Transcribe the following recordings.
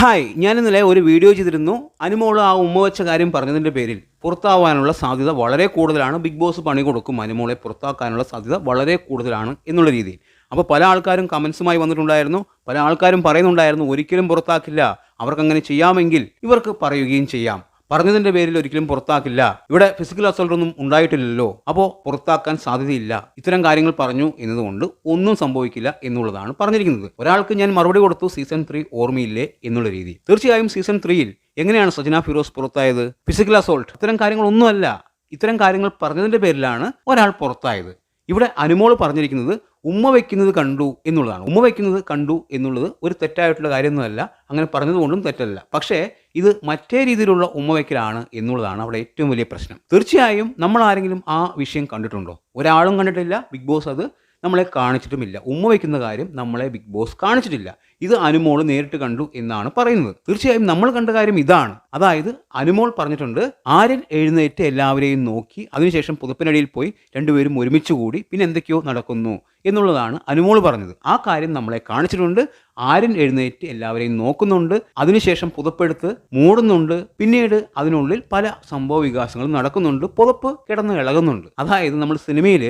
Hi ഞാൻ ഇന്നലെ ഒരു വീഡിയോ ചെയ്തിരുന്നു. അനുമോൾ ആ ഉമ്മ വെച്ച കാര്യം പറഞ്ഞതിന്റെ പേരിൽ പുറത്താവാനുള്ള സാധ്യത വളരെ കൂടുതലാണ്. ബിഗ് ബോസ് പണി കൊടുക്കും അനുമോളെ പുറത്താക്കാനുള്ള സാധ്യത വളരെ കൂടുതലാണ് എന്നുള്ള രീതിയിൽ. അപ്പോൾ പല ആൾക്കാരും കമൻസുമായി വന്നിട്ടുണ്ടായിരുന്നു. പല ആൾക്കാരും പറയുന്നുണ്ടായിരുന്നു ഒരിക്കലും പുറത്താക്കില്ല. അവർക്കങ്ങനെ ചെയ്യാമെങ്കിൽ ഇവർക്ക് പറയുകയും ചെയ്യാം. പറഞ്ഞതിന്റെ പേരിൽ ഒരിക്കലും പുറത്താക്കില്ല. ഇവിടെ ഫിസിക്കൽ അസോൾട്ട് ഒന്നും ഉണ്ടായിട്ടില്ലല്ലോ. അപ്പോൾ പുറത്താക്കാൻ സാധ്യതയില്ല. ഇത്തരം കാര്യങ്ങൾ പറഞ്ഞു എന്നതുകൊണ്ട് ഒന്നും സംഭവിക്കില്ല എന്നുള്ളതാണ് പറഞ്ഞിരിക്കുന്നത്. ഒരാൾക്ക് ഞാൻ മറുപടി കൊടുത്തു സീസൺ ത്രീ ഓർമ്മയില്ലേ എന്നുള്ള രീതി. തീർച്ചയായും സീസൺ ത്രീയിൽ എങ്ങനെയാണ് സജന ഫിറോസ് പുറത്തായത്? ഫിസിക്കൽ അസോൾട്ട് ഇത്തരം കാര്യങ്ങളൊന്നുമല്ല. ഇത്തരം കാര്യങ്ങൾ പറഞ്ഞതിന്റെ പേരിലാണ് ഒരാൾ പുറത്തായത്. ഇവിടെ അനുമോൾ പറഞ്ഞിരിക്കുന്നത് ഉമ്മ വയ്ക്കുന്നത് കണ്ടു എന്നുള്ളതാണ്. ഉമ്മ വയ്ക്കുന്നത് കണ്ടു എന്നുള്ളത് ഒരു തെറ്റായിട്ടുള്ള കാര്യമൊന്നുമല്ല. അങ്ങനെ പറഞ്ഞതുകൊണ്ടും തെറ്റല്ല. പക്ഷേ ഇത് മറ്റേ രീതിയിലുള്ള ഉമ്മ വയ്ക്കലാണ് എന്നുള്ളതാണ് അവിടെ ഏറ്റവും വലിയ പ്രശ്നം. തീർച്ചയായും നമ്മൾ ആരെങ്കിലും ആ വിഷയം കണ്ടിട്ടുണ്ടോ? ഒരാളും കണ്ടിട്ടില്ല. ബിഗ് ബോസ് അത് നമ്മളെ കാണിച്ചിട്ടുമില്ല. ഉമ്മ വയ്ക്കുന്ന കാര്യം നമ്മളെ ബിഗ് ബോസ് കാണിച്ചിട്ടില്ല. ഇത് അനുമോൾ നേരിട്ട് കണ്ടു എന്നാണ് പറയുന്നത്. തീർച്ചയായും നമ്മൾ കണ്ട കാര്യം ഇതാണ്. അതായത് അനുമോൾ പറഞ്ഞിട്ടുണ്ട് ആര്യൻ എഴുന്നേറ്റ് എല്ലാവരെയും നോക്കി അതിനുശേഷം പുതുപ്പിനടിയിൽ പോയി രണ്ടുപേരും ഒരുമിച്ച് കൂടി പിന്നെ എന്തൊക്കെയോ നടക്കുന്നു എന്നുള്ളതാണ് അനുമോൾ പറഞ്ഞത്. ആ കാര്യം നമ്മളെ കാണിച്ചിട്ടുണ്ട് ആര്യൻ എഴുന്നേറ്റ് എല്ലാവരെയും നോക്കുന്നുണ്ട് അതിനുശേഷം പുതപ്പെടുത്ത് മൂടുന്നുണ്ട് പിന്നീട് അതിനുള്ളിൽ പല സംഭവ വികാസങ്ങളും നടക്കുന്നുണ്ട് പുതപ്പ് കിടന്ന് ഇളകുന്നുണ്ട്. അതായത് നമ്മൾ സിനിമയിൽ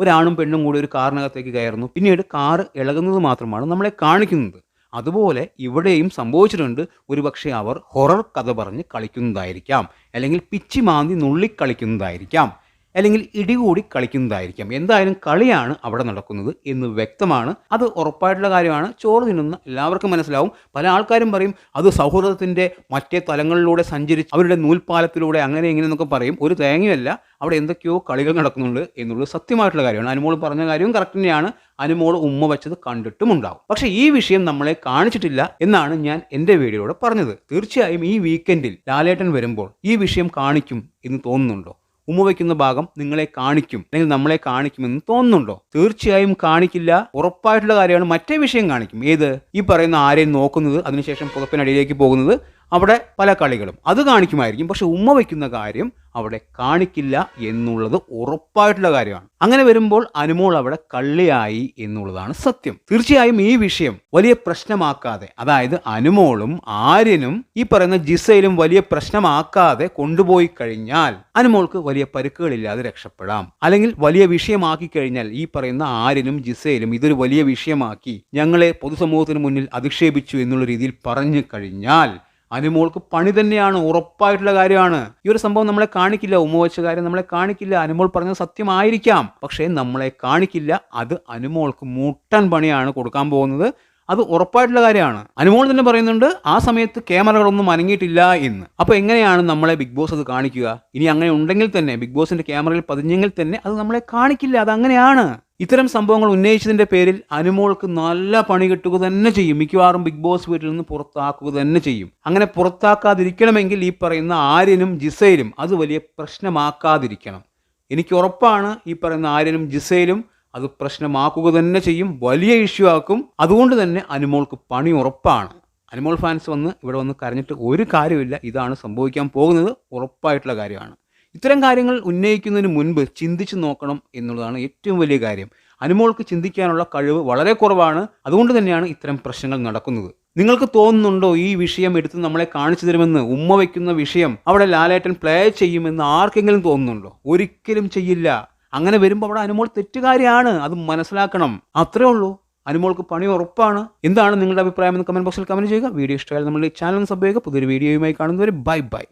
ഒരാണും പെണ്ണും കൂടി ഒരു കാറിനകത്തേക്ക് കയറുന്നു. പിന്നീട് കാറ് ഇളകുന്നത് മാത്രമാണ് നമ്മളെ കാണിക്കുന്നത്. അതുപോലെ ഇവിടെയും സംഭവിച്ചിട്ടുണ്ട്. ഒരുപക്ഷെ അവർ ഹൊറർ കഥ പറഞ്ഞ് കളിക്കുന്നതായിരിക്കാം. അല്ലെങ്കിൽ പിച്ചി മാന്തി നുള്ളിക്കളിക്കുന്നതായിരിക്കാം. അല്ലെങ്കിൽ ഇടികൂടി കളിക്കുന്നതായിരിക്കാം. എന്തായാലും കളിയാണ് അവിടെ നടക്കുന്നത് എന്ന് വ്യക്തമാണ്. അത് ഉറപ്പായിട്ടുള്ള കാര്യമാണ്. ചോറ് തിന്നുന്ന എല്ലാവർക്കും മനസ്സിലാവും. പല ആൾക്കാരും പറയും അത് സൗഹൃദത്തിന്റെ മറ്റേ തലങ്ങളിലൂടെ സഞ്ചരിച്ച് അവരുടെ നൂൽപ്പാലത്തിലൂടെ അങ്ങനെ ഇങ്ങനെ എന്നൊക്കെ പറയും. ഒരു തേങ്ങയല്ല അവിടെ എന്തൊക്കെയോ കളികൾ നടക്കുന്നുണ്ട് എന്നുള്ളത് സത്യമായിട്ടുള്ള കാര്യമാണ്. അനുമോൾ പറഞ്ഞ കാര്യവും കറക്റ്റ് തന്നെയാണ്. അനുമോൾ ഉമ്മ വെച്ചത് കണ്ടിട്ടും ഉണ്ടാവും. പക്ഷേ ഈ വിഷയം നമ്മളെ കാണിച്ചിട്ടില്ല എന്നാണ് ഞാൻ എന്റെ വീഡിയോയിലൂടെ പറഞ്ഞത്. തീർച്ചയായും ഈ വീക്കെൻഡിൽ ലാലേട്ടൻ വരുമ്പോൾ ഈ വിഷയം കാണിക്കും എന്ന് തോന്നുന്നുണ്ടോ? ഉമ്മ വയ്ക്കുന്ന ഭാഗം നിങ്ങളെ കാണിക്കും അല്ലെങ്കിൽ നമ്മളെ കാണിക്കുമെന്ന് തോന്നുന്നുണ്ടോ? തീർച്ചയായും കാണിക്കില്ല. ഉറപ്പായിട്ടുള്ള കാര്യമാണ്. മറ്റേ വിഷയം കാണിക്കും. ഏത്? ഈ പറയുന്ന ആരെയും നോക്കുന്നത് അതിനുശേഷം പുതപ്പിനടിയിലേക്ക് പോകുന്നത് അവിടെ പല കളികളും. അത് കാണിക്കുമായിരിക്കും. പക്ഷെ ഉമ്മ വയ്ക്കുന്ന കാര്യം അവിടെ കാണിക്കില്ല എന്നുള്ളത് ഉറപ്പായിട്ടുള്ള കാര്യമാണ്. അങ്ങനെ വരുമ്പോൾ അനുമോൾ അവിടെ കള്ളിയായി എന്നുള്ളതാണ് സത്യം. തീർച്ചയായും ഈ വിഷയം വലിയ പ്രശ്നമാക്കാതെ അതായത് അനുമോളും ആര്യനും ഈ പറയുന്ന ജിസയിലും വലിയ പ്രശ്നമാക്കാതെ കൊണ്ടുപോയി കഴിഞ്ഞാൽ അനുമോൾക്ക് വലിയ പരുക്കുകളില്ലാതെ രക്ഷപ്പെടാം. അല്ലെങ്കിൽ വലിയ വിഷയമാക്കി കഴിഞ്ഞാൽ ഈ പറയുന്ന ആര്യനും ജിസയിലും ഇതൊരു വലിയ വിഷയമാക്കി ഞങ്ങളെ പൊതുസമൂഹത്തിന് മുന്നിൽ അധിക്ഷേപിച്ചു എന്നുള്ള രീതിയിൽ പറഞ്ഞു കഴിഞ്ഞാൽ അനുമോൾക്ക് പണി തന്നെയാണ് ഉറപ്പായിട്ടുള്ള കാര്യമാണ്. ഈ ഒരു സംഭവം നമ്മളെ കാണിക്കില്ല ഉമ്മ വെച്ച കാര്യം നമ്മളെ കാണിക്കില്ല. അനുമോൾ പറഞ്ഞത് സത്യമായിരിക്കാം. പക്ഷേ നമ്മളെ കാണിക്കില്ല അത് അനുമോൾക്ക് മുട്ടൻ പണിയാണ് കൊടുക്കാൻ പോകുന്നത്. അത് ഉറപ്പായിട്ടുള്ള കാര്യമാണ്. അനുമോൾ തന്നെ പറയുന്നുണ്ട് ആ സമയത്ത് ക്യാമറകളൊന്നും അനങ്ങിയിട്ടില്ല എന്ന്. അപ്പോൾ എങ്ങനെയാണ് നമ്മളെ ബിഗ് ബോസ് അത് കാണിക്കുക? ഇനി അങ്ങനെ ഉണ്ടെങ്കിൽ തന്നെ ബിഗ് ബോസിന്റെ ക്യാമറയിൽ പതിഞ്ഞെങ്കിൽ തന്നെ അത് നമ്മളെ കാണിക്കില്ല അത് അങ്ങനെയാണ് ഇത്തരം സംഭവങ്ങൾ ഉന്നയിച്ചതിന്റെ പേരിൽ അനുമോൾക്ക് നല്ല പണി കിട്ടുക തന്നെ ചെയ്യും. മിക്കവാറും ബിഗ് ബോസ് വീട്ടിൽ നിന്ന് പുറത്താക്കുക തന്നെ ചെയ്യും. അങ്ങനെ പുറത്താക്കാതിരിക്കണമെങ്കിൽ ഈ പറയുന്ന ആര്യനും ജിസയിലും അത് വലിയ പ്രശ്നമാക്കാതിരിക്കണം. എനിക്ക് ഉറപ്പാണ് ഈ പറയുന്ന ആര്യനും ജിസയിലും അത് പ്രശ്നമാക്കുക തന്നെ ചെയ്യും. വലിയ ഇഷ്യൂ ആക്കും. അതുകൊണ്ട് തന്നെ അനുമോൾക്ക് പണി ഉറപ്പാണ്. അനുമോൾ ഫാൻസ് വന്ന് ഇവിടെ വന്ന് കരഞ്ഞിട്ട് ഒരു കാര്യമില്ല ഇതാണ് സംഭവിക്കാൻ പോകുന്നത്. ഉറപ്പായിട്ടുള്ള കാര്യമാണ്. ഇത്തരം കാര്യങ്ങൾ ഉന്നയിക്കുന്നതിന് മുൻപ് ചിന്തിച്ചു നോക്കണം എന്നുള്ളതാണ് ഏറ്റവും വലിയ കാര്യം. അനുമോൾക്ക് ചിന്തിക്കാനുള്ള കഴിവ് വളരെ കുറവാണ്. അതുകൊണ്ട് തന്നെയാണ് ഇത്തരം പ്രശ്നങ്ങൾ നടക്കുന്നത്. നിങ്ങൾക്ക് തോന്നുന്നുണ്ടോ ഈ വിഷയം എടുത്ത് നമ്മളെ കാണിച്ചു തരുമെന്ന്? ഉമ്മ വയ്ക്കുന്ന വിഷയം അവിടെ ലാലേട്ടൻ പ്ലേ ചെയ്യുമെന്ന് ആർക്കെങ്കിലും തോന്നുന്നുണ്ടോ? ഒരിക്കലും ചെയ്യില്ല. അങ്ങനെ വരുമ്പോൾ അവിടെ അനുമോൾ തെറ്റുകാരിയാണ്. അത് മനസ്സിലാക്കണം. അത്രേ ഉള്ളൂ. അനുമോൾക്ക് പണി ഉറപ്പാണ്. എന്താണ് നിങ്ങളുടെ അഭിപ്രായം എന്ന് കമന്റ് ബോക്സിൽ കമന്റ് ചെയ്യുക. വീഡിയോ ഇഷ്ടമായാൽ നമ്മുടെ ചാനൽ സബ് ചെയ്യുക. പുതിയൊരു വീഡിയോയുമായി കാണുന്നവരെ ബൈ ബൈ